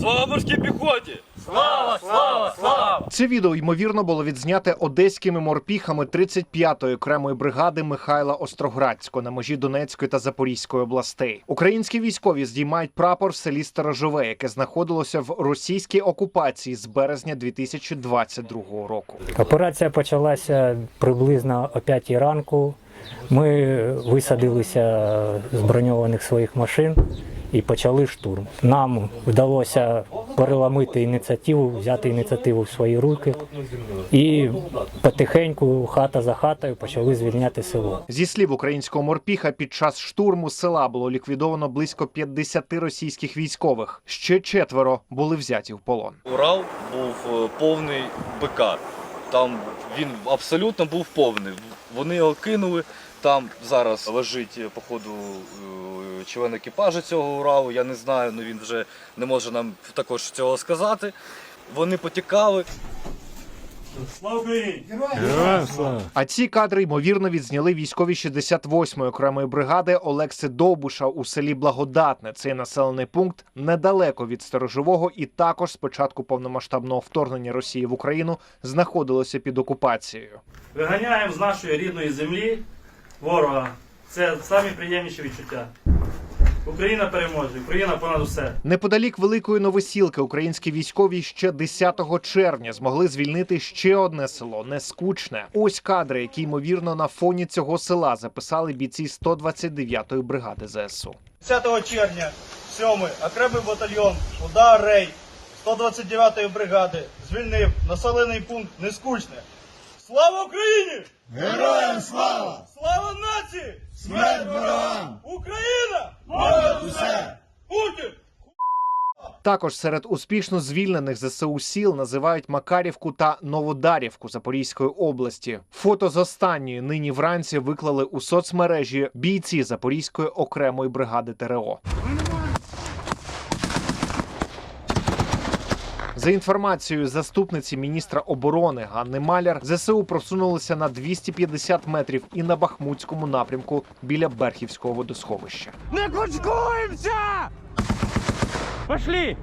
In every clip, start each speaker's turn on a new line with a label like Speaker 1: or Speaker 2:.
Speaker 1: Слава морській піхоті!
Speaker 2: Слава, слава, слава!
Speaker 3: Це відео ймовірно було відзняте одеськими морпіхами 35-ї окремої бригади Михайла Остроградського на межі Донецької та Запорізької областей. Українські військові здіймають прапор в селі Сторожове, яке знаходилося в російській окупації з березня 2022 року.
Speaker 2: Операція почалася приблизно о 5 ранку. Ми висадилися з броньованих своїх машин і почали штурм. Нам вдалося переламити ініціативу, взяти ініціативу в свої руки і потихеньку, хата за хатою, почали звільняти село.
Speaker 3: Зі слів українського морпіха, під час штурму села було ліквідовано близько 50 російських військових. Ще четверо були взяті в полон.
Speaker 1: Урал був е, повний БК. Там він абсолютно був повний. Вони його кинули. Там зараз лежить, е, походу, е, член екіпажу цього Уралу. Я не знаю, ну він вже не може нам також цього сказати. Вони потікали.
Speaker 3: А ці кадри ймовірно відзняли військові 68-ї окремої бригади Олекси Довбуша у селі Благодатне. Цей населений пункт недалеко від сторожового, і також з початку повномасштабного вторгнення Росії в Україну знаходилося під окупацією.
Speaker 4: Виганяємо з нашої рідної землі ворога. Це самі приємніші відчуття. Україна переможе, Україна понад усе.
Speaker 3: Неподалік великої новосілки українські військові ще 10 червня змогли звільнити ще одне село нескучне. Ось кадри, які ймовірно на фоні цього села записали бійці 129-ї бригади ЗСУ.
Speaker 5: 10 червня 7 окремий батальйон Удар Рей 129-ї бригади звільнив населений пункт Нескучне. Слава Україні! Героям слава! Слава нації! Смерть ворогам! Україна! Понад усе! Путін!
Speaker 3: Також серед успішно звільнених ЗСУ сіл називають Макарівку та Новодарівку Запорізької області. Фото з останньої нині вранці виклали у соцмережі бійці Запорізької окремої бригади ТРО. За інформацією заступниці міністра оборони Ганни Маляр, ЗСУ просунулися на 250 метрів і на Бахмутському напрямку біля Берхівського водосховища.
Speaker 6: Не кучкуємося! Пошли!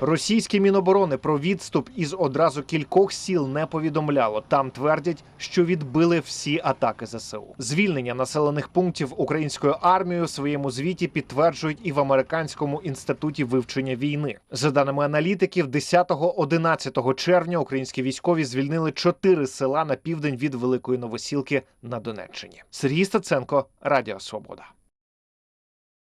Speaker 3: Російське міноборони про відступ із одразу кількох сіл не повідомляло. Там твердять, що відбили всі атаки ЗСУ. Звільнення населених пунктів українською армією в своєму звіті підтверджують і в американському інституті вивчення війни. За даними аналітиків, 10-11 червня українські військові звільнили чотири села на південь від Великої Новосілки на Донеччині. Сергій Стаценко, Радіо Свобода.